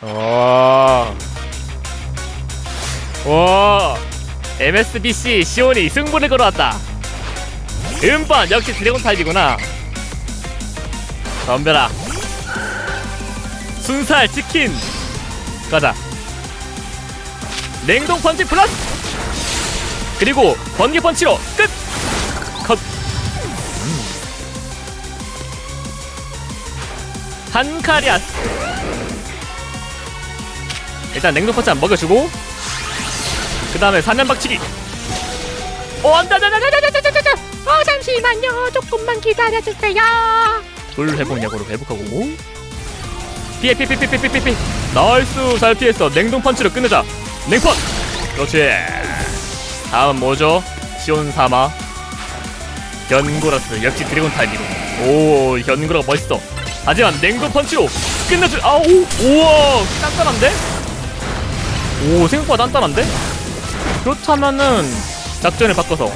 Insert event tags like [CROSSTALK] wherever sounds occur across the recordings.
오. 오. MSBC 시온이 승부를 걸어왔다. 음반 역시 드래곤 타입이구나. 덤벼라. 순살 치킨. 가자. 냉동 펀치 플러스. 그리고 번개 펀치로 끝. 컷. 한카리아스. 일단 냉동 펀치 한 먹여주고 그 다음에 사면박치기. 어 안돼 안돼 안돼 안돼 안돼 안돼 어 잠시만요. 조금만 기다려주세요. 돌 회복 약으로 회복하고. 피해 피해 피해 피해 피해 피해 나이스. 잘 피했어. 냉동 펀치로 끝내자. 냉펀. 그렇지. 다음 뭐죠? 시온 사마. 견고라스. 역시 드래곤 타입이고. 오 견고라가 멋있어. 하지만 냉동 펀치로 끝내줄 아우 우와. 단단한데 오 생각보다 단단한데? 그렇다면은 작전을 바꿔서.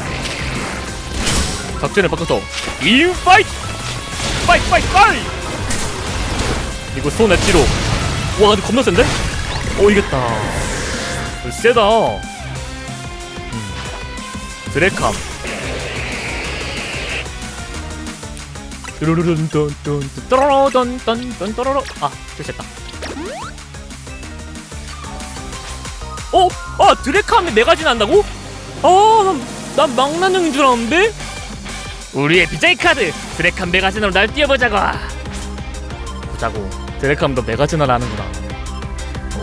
작전을 바꿔서. 인파이트! 파이트 파이트 파이트! 이거 손 엣지로. 와 근데 겁나 센데? 오 이겼다. 어, 세다. 음. 드래캄. 뚜루루룬뚠뚠 또로로돈뚠뚠 또로로 아 됐다 어? 아 드래캄이 네 가지 난다고? 아난 망나뇽인 줄 알았는데? 우리의 BJ 카드! 드래캄 메가진으로 날 뛰어보자고! 보자고. 드래캄도 메가진을 하는구나.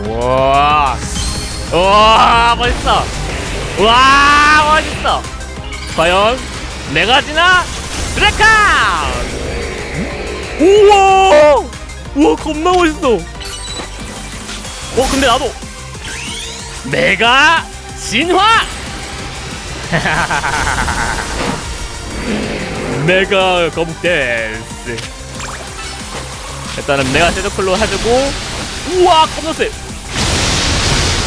우와! 우와 멋있어! 우와 멋있어! 과연 메가진아 드래캄 우와! 우와 겁나 멋있어! 어 근데 나도 메가 진화! [LAUGHS] 메가 거북 댄스. 일단은 메가 세더클로 해주고 우와 겁나 세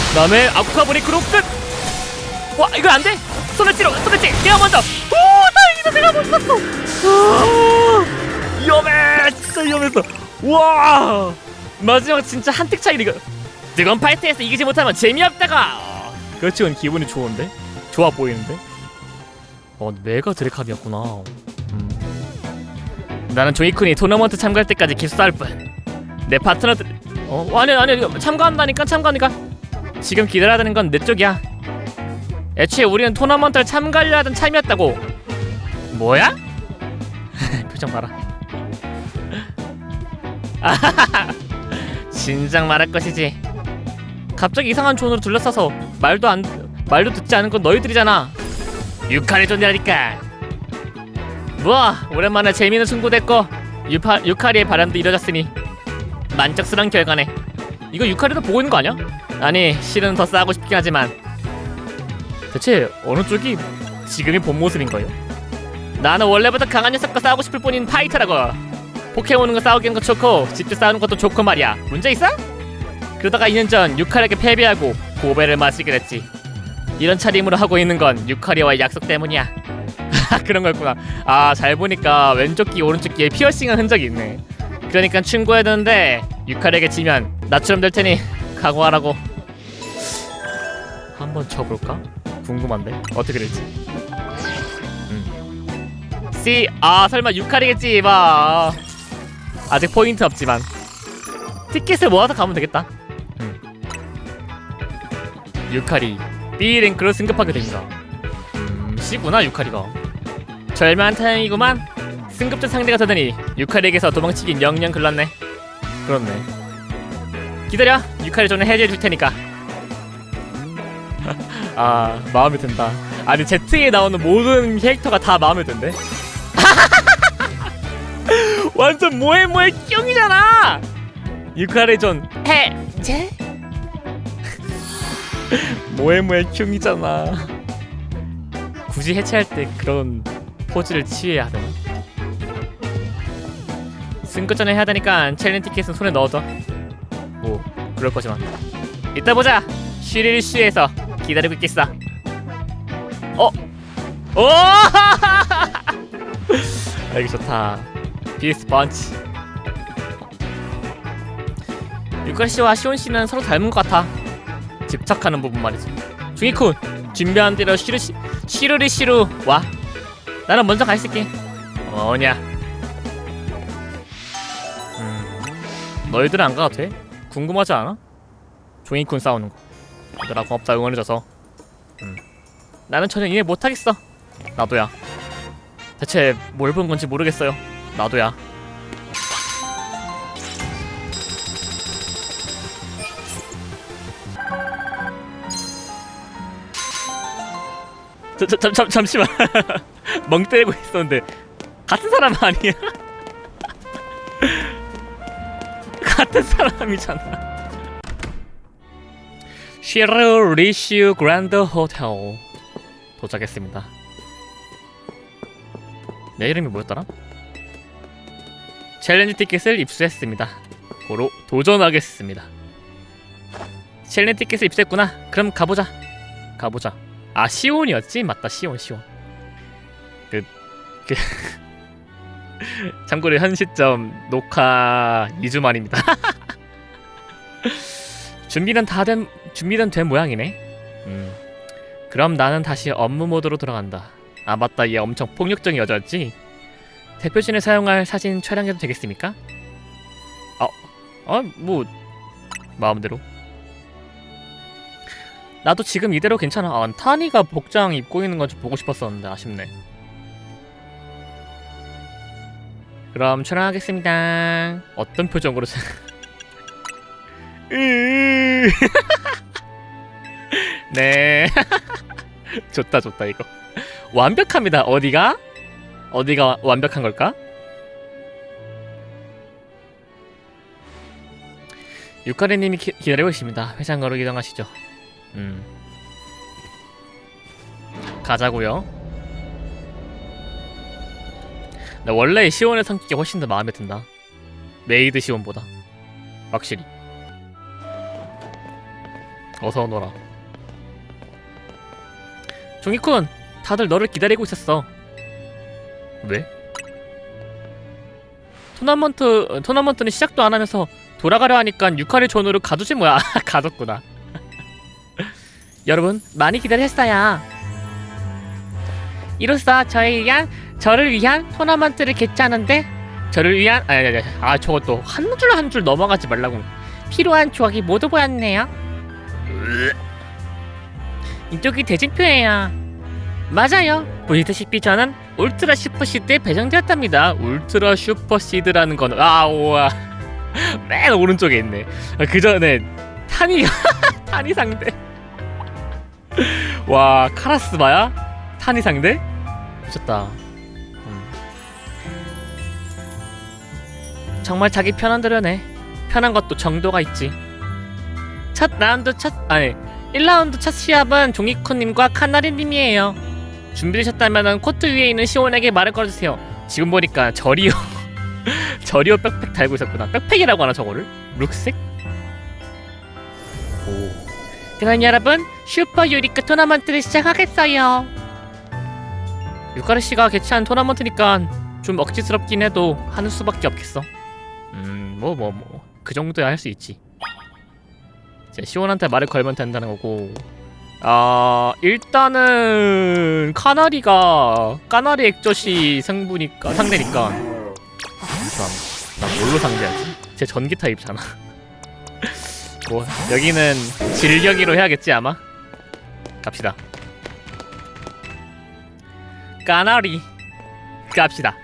그다음에 아쿠카 브레이크로 끝와 이거 안돼? 손을 찌러 손을 찌! 내가 먼저! 오 다행이다 내가 썼어! 아, 위험해! 진짜 위험했어 와! 마지막 진짜 한끗 차이 이거 뜨거운 파이트에서 이기지 못하면 재미없다가. 그렇지 건 기분이 좋은데? 좋아 보이는데? 어 메가 드래캅이었구나. 음. 나는 조이쿤이 토너먼트 참가할 때까지 기숙사할 뿐내 파트너들 어? 아니 아니 참가한다니까 참가하니까. 지금 기다려야 되는 건 내 쪽이야. 애초에 우리는 토너먼트를 참가하려 하던 참이었다고. 뭐야? [LAUGHS] 표정 봐라. [LAUGHS] 진작 말할 것이지 갑자기 이상한 존으로 둘러싸서 말도 안 말도 듣지 않은 건 너희들이잖아 유칼의 존재라니까 뭐 오랜만에 재미있는 승부 됐고 유파, 유카리의 바람도 이뤄졌으니 만족스러운 결과네 이거 유카리도 보고 있는 거 아니야? 아니 실은 더 싸우고 싶긴 하지만 대체 어느 쪽이 지금의 본 모습인 거예요? 나는 원래부터 강한 녀석과 싸우고 싶을 뿐인 파이터라고 포켓몬과 싸우기는 거 좋고 직접 싸우는 것도 좋고 말이야 문제 있어? 그러다가 2년 전 유카리에게 패배하고 고배를 마시게 됐지. 이런 차림으로 하고 있는 건 유카리와의 약속 때문이야. [LAUGHS] 그런 거였구나. 아 잘 보니까 왼쪽 귀 오른쪽 귀에 피어싱한 흔적이 있네. 그러니까 충고해야 되는데 유카리에게 지면 나처럼 될 테니 각오하라고. 한번 쳐볼까? 궁금한데? 어떻게 될지. 음. C 아 설마 유카리겠지 봐. 아직 포인트 없지만. 티켓을 모아서 가면 되겠다. 음. 유카리. B 랭크로 승급하게 됩니다. 음 C구나 유카리가. 절묘한 타이밍이구만. 승급자 상대가 되더니 유카리에게서 도망치긴 영영 글렀네. 그렇네. 기다려. 유카리 존을 해제해 줄 테니까. [LAUGHS] 아 마음에 든다. 아니 Z에 나오는 모든 캐릭터가 다 마음에 든대? [LAUGHS] 완전 모에모에 뿅이잖아! 유카리 존 해제 [LAUGHS] 모에모에 큐이잖아. 굳이 해체할 때 그런 포즈를 취해야 하나? 승급 전에 해야 되니까 챌린지 티켓은 손에 넣어둬. 뭐 그럴 거지만. 이따 보자! 쉬릴 쉬에서 기다리고 있겠어. 어? 오! [LAUGHS] 아, 이거 좋다. 비스 펀치. 유카 씨와 시온 씨는 서로 닮은 것 같아. 집착하는 부분 말이지. 중이쿤 준비한 대로 시르시 시르리 시루 와. 나는 먼저 가 있을게. 뭐냐? 음, 너희들은 안 가도 돼? 궁금하지 않아? 종이쿤 싸우는 거. 얘들아 고맙다 응원해줘서. 음, 나는 전혀 이해 못하겠어. 나도야. 대체 뭘 본 건지 모르겠어요. 나도야. 저, 저, 잠, 잠, 잠시만. [LAUGHS] 멍 때리고 있었는데. 같은 사람 아니야? [LAUGHS] 같은 사람이잖아. 시르 리슈 그랜드 호텔. 도착했습니다. 내 이름이 뭐였더라? 챌린지 티켓을 입수했습니다. 고로 도전하겠습니다. 챌린지 티켓을 입수했구나. 그럼 가보자. 가보자 아 시온이었지? 맞다 시온 시온. 그, 그 [LAUGHS] 참고로 현 시점 녹화 2주 만입니다. [LAUGHS] 준비는 다 된 준비는 된 모양이네. 음. 그럼 나는 다시 업무 모드로 들어간다. 아 맞다. 얘 엄청 폭력적인 여자였지? 대표진에 사용할 사진 촬영해도 되겠습니까? 어어뭐 마음대로 나도 지금 이대로 괜찮아. 아, 타니가 복장 입고 있는 건 좀 보고 싶었었는데 아쉽네. 그럼 촬영하겠습니다. 어떤 표정으로 [LAUGHS] [LAUGHS] 네. [LAUGHS] 좋다 좋다 이거. 완벽합니다. 어디가? 어디가 완벽한 걸까? 유카리님이 기, 기다리고 있습니다. 회장으로 이동하시죠. 음. 가자고요. 나 원래 시온의 성격이 훨씬 더 마음에 든다. 메이드 시온보다 확실히. 어서 오너라. 종이쿤, 다들 너를 기다리고 있었어. 왜? 토너먼트 토너먼트는 시작도 안 하면서 돌아가려 하니까 유카리 존으로 가두지 뭐야. [LAUGHS] 가뒀구나. 여러분 많이 기다렸어요. 이로써 저희 위한 저를 위한 토너먼트를 개최하는데 저를 위한 아니 아니 아니, 아 저것도 한 줄 한 줄 넘어가지 말라고 필요한 조각이 모두 보였네요. 이쪽이 대진표예요. 맞아요. 보시다시피 저는 울트라 슈퍼시드에 배정되었답니다. 울트라 슈퍼시드라는 거는 아 우와 맨 오른쪽에 있네. 그 전에 탄이 [LAUGHS] 탄이 상대. 와 카라스마야? 탄이 상대? 미쳤다 음. 정말 자기 편한 대로네 편한 것도 정도가 있지 첫 라운드 첫 아니 1라운드 첫 시합은 종이코님과 카나리님이에요 준비되셨다면 코트 위에 있는 시온에게 말을 걸어주세요 지금 보니까 저리오 저리오 백팩 달고 있었구나 백팩이라고 하나 저거를? 룩색? 오 그럼 여러분 슈퍼 유리크 토너먼트를 시작하겠어요. 유카르 씨가 개최한 토너먼트니까 좀 억지스럽긴 해도 하는 수밖에 없겠어. 음, 뭐 뭐 뭐 그 정도야 할 수 있지. 이제 시온한테 말을 걸면 된다는 거고. 아 일단은 카나리가 까나리 액젓이 상부니까 상대니까. 잠시만, 나 뭘로 상대하지? 제 전기 타입이잖아. [LAUGHS] 뭐 여기는 질격이로 해야겠지 아마? 갑시다. 까나리. 갑시다.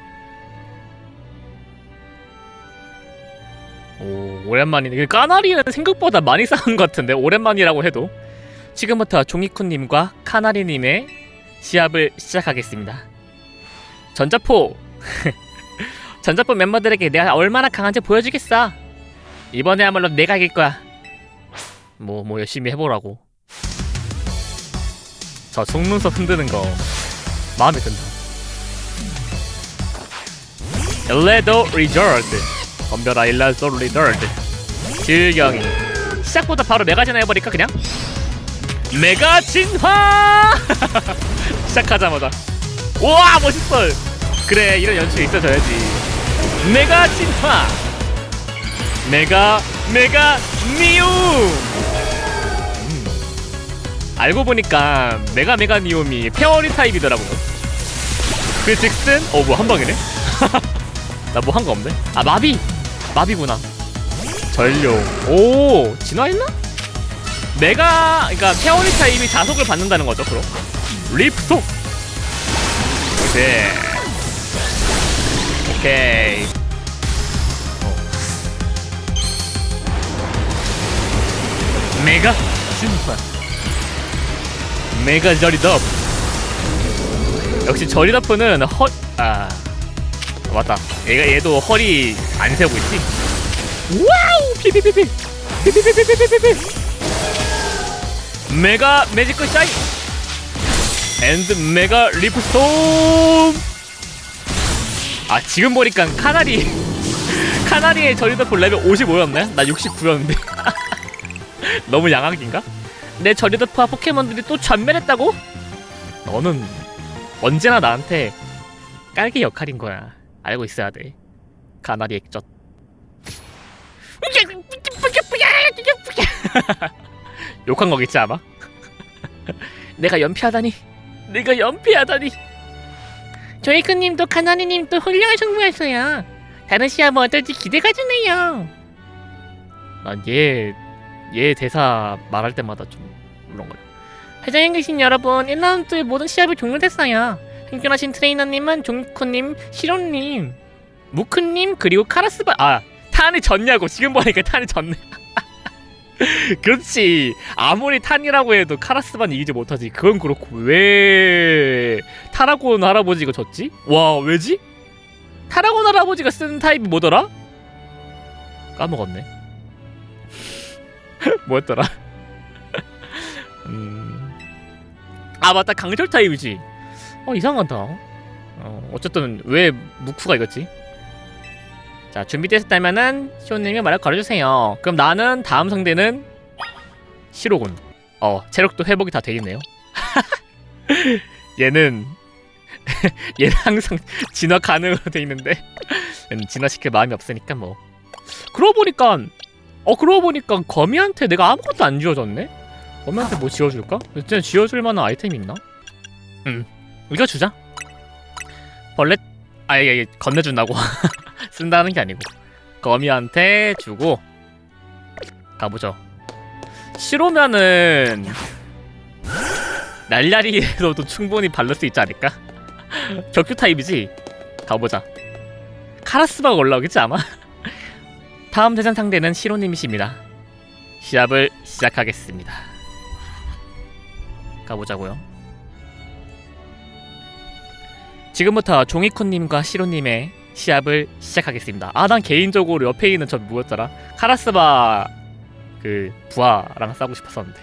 오 오랜만이네. 그 까나리는 생각보다 많이 싸운 것 같은데 오랜만이라고 해도. 지금부터 종이쿤님과 카나리님의 시합을 시작하겠습니다. 전자포. [LAUGHS] 전자포 멤버들에게 내가 얼마나 강한지 보여주겠어. 이번에야말로 내가 이길 거야 뭐, 뭐 열심히 해보라고. 저 속눈썹 흔드는 거 마음에 든다. 엘레도 리저드 덤벼라 일라도 리저드 질경이 시작보다 바로 메가 진화 해버릴까 그냥? 메가 진화! [LAUGHS] 시작하자마자 우와 멋있어! 그래 이런 연출이 있어져야지 메가 진화! 메가 메가 음. 알고 보니까 메가 메가 니움이 페어리 타입이더라고요 그 즉슨? 어 뭐 한 방이네? [LAUGHS] 나 뭐 한 거 없네. 아 마비! 마비구나. 전용 오 진화했나? 메가 그러니까 페어리 타입이 자속을 받는다는 거죠 그럼? 리프트 네. 오케이. 메가. 진화 메가 저리더프 역시 저리더프는 허 아 맞다. 얘가 얘도 허리 안 세고 있지? 와우! 피피피피 피피피피피피피 메가 매지컬 샤이 앤드 메가 리프스톰. 아 지금 보니까 카나리 [LAUGHS] 카나리의 저리더프 레벨 55였네? 나 69였는데. [LAUGHS] 너무 양악인가? 내 저리더프와 포켓몬들이 또 전멸했다고? 너는 언제나 나한테 깔개 역할인 거야. 알고 있어야 돼. 가나리 액젓. [LAUGHS] 욕한 거겠지 아마? [LAUGHS] 내가 연피하다니. 내가 연피하다니. 조이크님도 카나리님도 훌륭한 승부였어요. 다른 시합은 어떨지 기대가 되네요. 난얘얘 얘 대사 말할 때마다 좀 울렁거려. 회장에 계신 여러분, 1라운드의 모든 시합이 종료됐어요. 행편하신 트레이너님은 종쿠님, 시로님, 무크님 그리고 카라스바 아 탄이 졌냐고 지금 보니까 탄이 졌네 [LAUGHS] 그렇지 아무리 탄이라고 해도 카라스바는 이기지 못하지 그건 그렇고 왜 타라곤 할아버지가 졌지? 와 왜지? 타라곤 할아버지가 쓰는 타입이 뭐더라? 까먹었네 [LAUGHS] 뭐였더라? 아 맞다 강철 타입이지 어 이상하다 어, 어쨌든 왜 무쿠가 이겼지? 자 준비되셨다면은 시호님이 말을 걸어주세요. 그럼 나는 다음 상대는 시로군. 어 체력도 회복이 다 되겠네요. [LAUGHS] 얘는 [LAUGHS] 얘는 항상 진화 가능으로 돼 있는데 [LAUGHS] 진화시킬 마음이 없으니까 뭐. 그러고 보니까 어 그러고 보니까 거미한테 내가 아무것도 안 지워줬네. 거미한테 뭐 지워줄까? 진짜 지워줄 만한 아이템 있나? 응 이거 주자. 벌레 아예 예, 건네준다고. [LAUGHS] 쓴다는 게 아니고 거미한테 주고 가보죠 시로면은 날라리에서도 충분히 바를 수 있지 않을까? [LAUGHS] 격투 타입이지? 가보자 카라스바가 올라오겠지 아마? [LAUGHS] 다음 대전 상대는 시로님이십니다 시합을 시작하겠습니다 가보자고요 지금부터 종이콘님과 시로님의 시합을 시작하겠습니다. 아, 난 개인적으로 옆에 있는 저 뭐였더라? 카라스바 그 부하랑 싸우고 싶었었는데.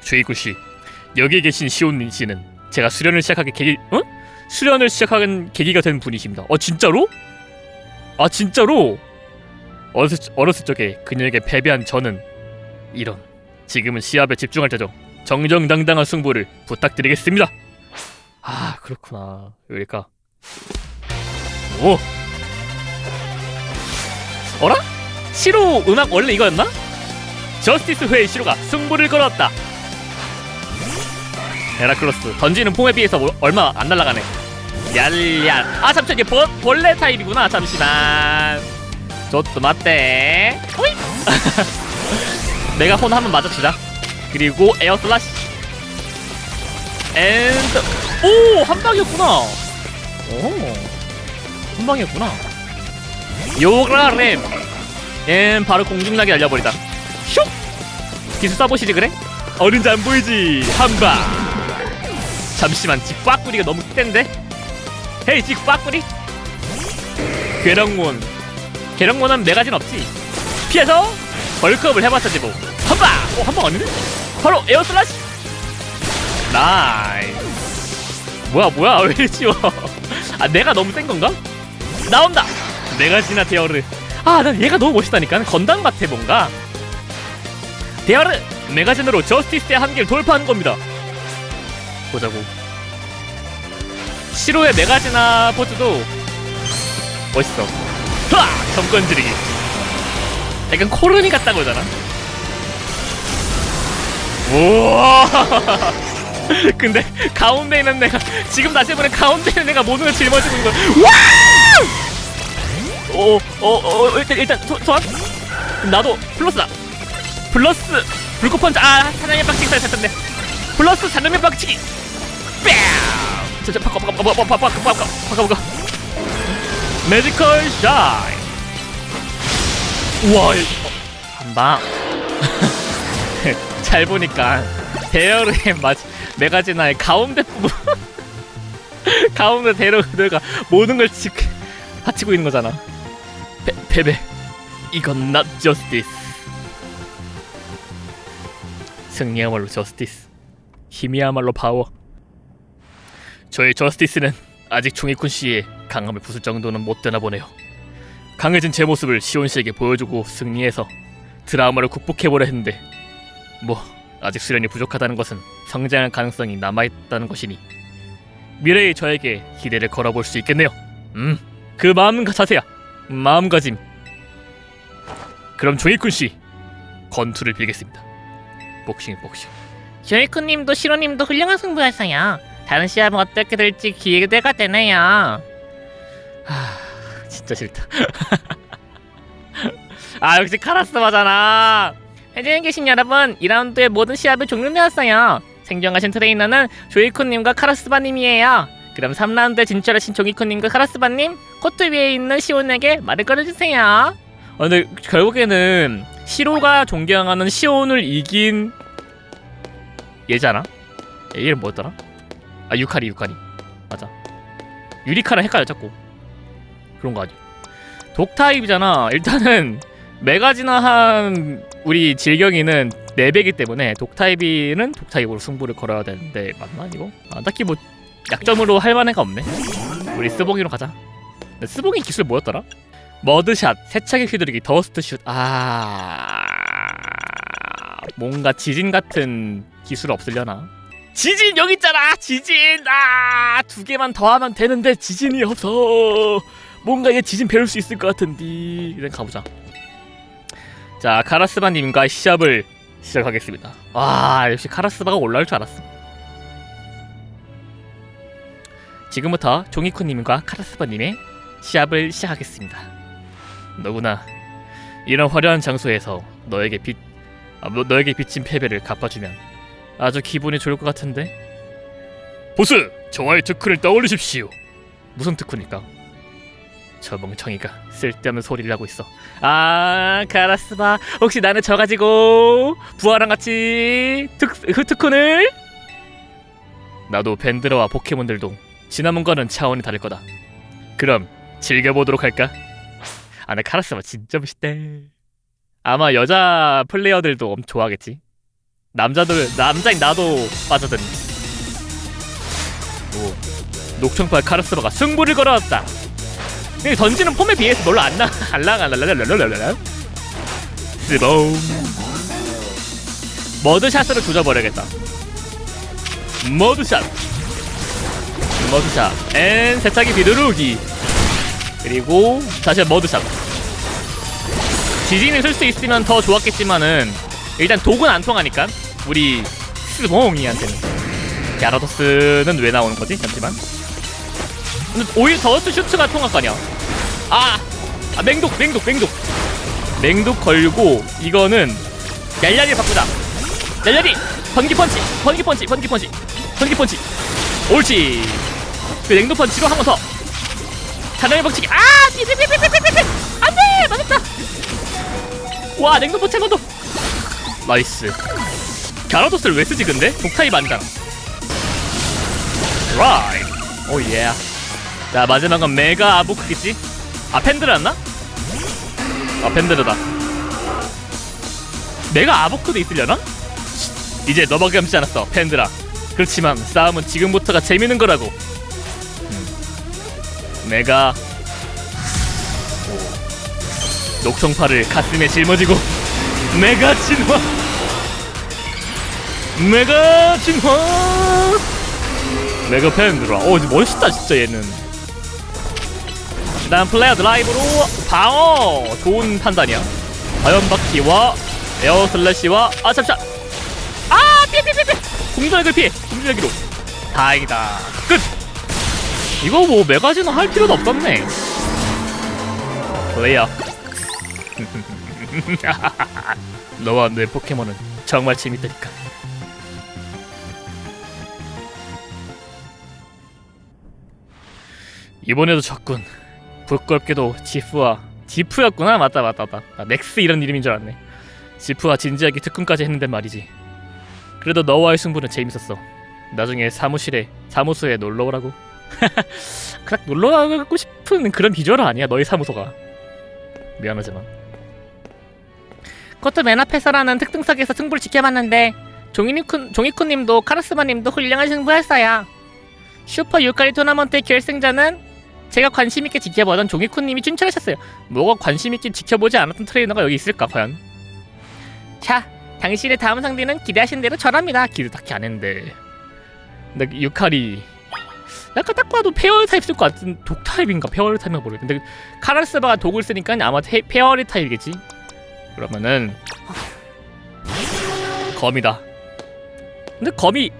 주이구 씨, 여기 계신 시온 씨는 제가 수련을 시작하게 계기, 어? 수련을 시작하는 계기가 된 분이십니다. 어, 진짜로? 아, 진짜로? 어렸을, 어렸을 적에 그녀에게 패배한 저는 이런 지금은 시합에 집중할 때죠. 정정당당한 승부를 부탁드리겠습니다. 아, 그렇구나. 왜일까? 오. 어라? 시로 음악 원래 이거였나? 저스티스 회의 시로가 승부를 걸었다. 헤라클로스 던지는 폼에 비해서 뭐- 얼마 안 날아가네. 얄얄. 아 잠시만 이게 벌, 벌레 타입이구나. 잠시만. 저또 맞대. [LAUGHS] 내가 혼 한번 맞아주자. 그리고 에어 슬라시. 앤드 오! 한 방이었구나. 오. 한 방이었구나. 요라렘. 얜 바로 공중나게 날려버리다. 슉! 기술 써보시지 그래? 어른지 안 보이지? 한 방. 잠시만 직 꽉꾸리가 너무 센데? 헤이 직 꽉꾸리? 괴력몬. 괴력몬은 네 가지는 없지. 피해서 벌크업을 해봤자지 뭐. 한 방! 어, 한방 아니네? 바로 에어 슬라시! 나이스. 뭐야 뭐야 [LAUGHS] 왜 치워? 아 내가 너무 센 건가? 나온다. 내가 지나 데어르. 아, 난 얘가 너무 멋있다니까. 건담 같아 뭔가. 데어르 메가진으로 저스티스의 한계를 돌파하는 겁니다. 보자고. 시로의 메가지나 포즈도 멋있어. 하! 점권 지르기. 약간 코르니 같다고 하잖아 우와! [LAUGHS] 근데 가운데 있는 내가 지금 다시 보면 가운데 있는 내가 모든 걸 짊어지고 있는 거야 와 오오오 일단 일단 소, 소환? 나도 플러스다. 플러스 불꽃 펀치. 아 사장님 빡치기 살았던데 플러스 사장님 빡치기. 뺨! 저저 바꿔 바꿔 바꿔 바꿔 바꿔 바꿔 바꿔 바꿔. 매지컬 샤인 우와 한방 [LAUGHS] 잘 보니까 대열의 [LAUGHS] 마 메가지나의 가운데 부분. [LAUGHS] 가운데 대열가 모든 걸 지, 바치고 있는 거잖아. 베, 베베 이건 not justice. 승리야말로 저스티스 힘이야말로 파워 저의 저스티스는 아직 종이쿤 씨의 강함을 부술 정도는 못 되나 보네요. 강해진 제 모습을 시온 씨에게 보여주고 승리해서 드라마를 극복해보려 했는데 뭐 아직 수련이 부족하다는 것은 성장할 가능성이 남아있다는 것이니 미래의 저에게 기대를 걸어볼 수 있겠네요. 음, 그 마음 자세야. 마음가짐. 그럼 종이쿤 씨 건투를 빌겠습니다. 복싱 복싱. 조이쿠님도 시로님도 훌륭한 승부였어요. 다른 시합은 어떻게 될지 기대가 되네요. 하, 진짜 싫다. [LAUGHS] 아 역시 카라스마잖아 해주에 계신 여러분, 2라운드의 모든 시합이 종료되었어요. 생존하신 트레이너는 조이쿠님과 카라스바님이에요. 그럼 3라운드에 진출하신 조이쿠님과 카라스바님, 코트 위에 있는 시온에게 말을 걸어주세요. 아, 근데 결국에는 시로가 존경하는 시온을 이긴 얘잖아. 얘 이름 뭐였더라? 아 유카리 유카리 맞아. 유리카랑 헷갈려 자꾸. 그런 거 아니야. 독타입이잖아. 일단은 [LAUGHS] 메가지나 한 우리 질경이는 4배기 때문에 독타입이는 독타입으로 승부를 걸어야 되는데 맞나 이거? 아, 딱히 뭐 약점으로 할 만한 거 없네. 우리 스봉이로 가자. 스봉이 기술 뭐였더라? 머드샷, 세차게 휘두르기, 더스트슛. 아 뭔가 지진 같은 기술 없으려나? 지진 여기 있잖아. 지진. 아 두 개만 더 하면 되는데 지진이 없어. 뭔가 얘 지진 배울 수 있을 것 같은데. 일단 가보자. 자 카라스바님과 시합을 시작하겠습니다. 와 역시 카라스바가 올라올 줄 알았어. 지금부터 종이쿠님과 카라스바님의 시합을 시작하겠습니다. 너구나 이런 화려한 장소에서 너에게 빚 아, 너, 너에게 빚진 패배를 갚아주면 아주 기분이 좋을 것 같은데 보스 저와의 특훈을 떠올리십시오 무슨 특훈일까 저 멍청이가 쓸데없는 소리를 하고 있어 아 가라스바 혹시 나는 져가지고 부하랑 같이 특, 그 특훈을 나도 밴드러와 포켓몬들도 지난번과는 차원이 다를 거다 그럼 즐겨보도록 할까? 아, 나 카라스마 진짜 멋있다. 아마 여자 플레이어들도 엄청 좋아하겠지. 남자들, 남자인 나도 빠져드니. 오, 녹청파 카라스마가 승부를 걸어왔다. 근데 던지는 폼에 비해서 별로 안 나, 알랑알랑랄랄랄랄랄랄. 스봉. 머드샷으로 조져버려야겠다. 머드샷. 머드샷. 앤 세차기 비르르기. 그리고 다시 머드샷 지진을 쓸 수 있으면 더 좋았겠지만은 일단 독은 안 통하니까 우리 스몽이한테는 야라도스는 왜 나오는 거지? 잠시만 오히려 더스트 슈트가 통할 거 아니야 아! 아 맹독 맹독 맹독 맹독 걸고 이거는 얄얄이 바꾸자 얄얄이 번기 펀치 번기 펀치 번기 펀치 번기 펀치 옳지 그 냉동 펀치로 한 번더 자동의 법칙이 아! 삐삐삐삐삐삐삐! 안돼! 맞았다! 와 냉동포 채건도 나이스 갸라도스를 왜 쓰지 근데? 독타입 아니잖아 라이 오예 자 마지막은 메가 아보크겠지? 아 펜드라였나? 아 펜드르다. 메가 아보크도 있으려나? 이제 너밖에 남지 않았어 펜드라 그렇지만 싸움은 지금부터가 재밌는 거라고. 내가. 오, 녹청파를 가슴에 짊어지고 메가 진화! 메가 진화! 메가 팬들아 오 멋있다 진짜 얘는 일단 플레이어 드라이브로 방어! 좋은 판단이야. 화염바퀴와 에어 슬래시와 아 잠시만 아 피해 피해 공전액을 피해 공전액으로 다행이다. 끝! 이거 뭐 메가지는 할 필요도 없었네. 플레이어. [LAUGHS] 너와 내 포켓몬은 정말 재밌다니까. 이번에도 졌군 부끄럽게도 지프와 지프였구나. 맞다 맞다 맞다. 아, 맥스 이런 이름인 줄 알았네. 지프와 진지하게 특訓까지 했는데 말이지. 그래도 너와의 승부는 재밌었어. 나중에 사무실에 사무소에 놀러 오라고. [LAUGHS] 그닥 놀러 가고 싶은 그런 비주얼은 아니야 너희 사무소가. 미안하지만. 그것도 맨 앞에서라는 특등석에서 승부를 지켜봤는데 종이님 종이쿠님도 카르스마님도 훌륭한 승부였어요. 슈퍼 유카리 토너먼트 결승전은 제가 관심 있게 지켜보던 종이쿠님이 춘천하셨어요. 뭐가 관심 있게 지켜보지 않았던 트레이너가 여기 있을까 과연? 자, 당신의 다음 상대는 기대하신 대로 저랍니다. 기대 딱히 안 했는데. 근데 유카리. 약간 딱 봐도 페어리 타입 쓸 것 같은 독 타입인가? 페어리 타입인가 모르겠는데 근데 카라스바가 독을 쓰니까 아마 테, 페어리 타입이겠지? 그러면은 검이다. 근데 검이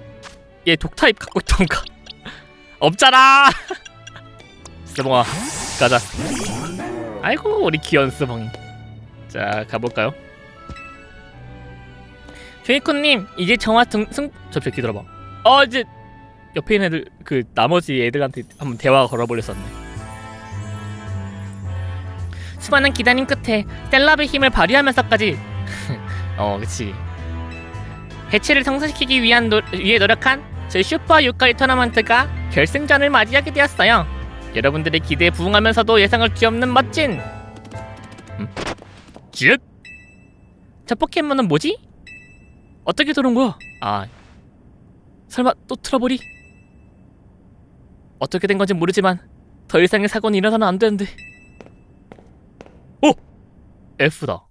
얘 독 타입 갖고 있던가? [LAUGHS] 없잖아 [LAUGHS] 스봉아 가자 아이고 우리 귀여운 스봉이 자 가볼까요 종이쿠님 이제 저와 등, 승 접시 기다려봐. 어 이제 옆에 있는 애들 그 나머지 애들한테 한번 대화 걸어보렸었네. 수많은 기다림 끝에 셀럽의 힘을 발휘하면서까지 [LAUGHS] 어 그치. 해체를 성사시키기 위한 노, 위해 노력한 저희 슈퍼 유카리 토너먼트가 결승전을 맞이하게 되었어요. 여러분들의 기대에 부응하면서도 예상을 뒤엎는 멋진 쯧. 저 포켓몬은 뭐지? 어떻게 들어온 거야? 아 설마 또 트러블이? 어떻게 된 건지 모르지만 더 이상의 사고는 일어나면 안 되는데. 오 F다.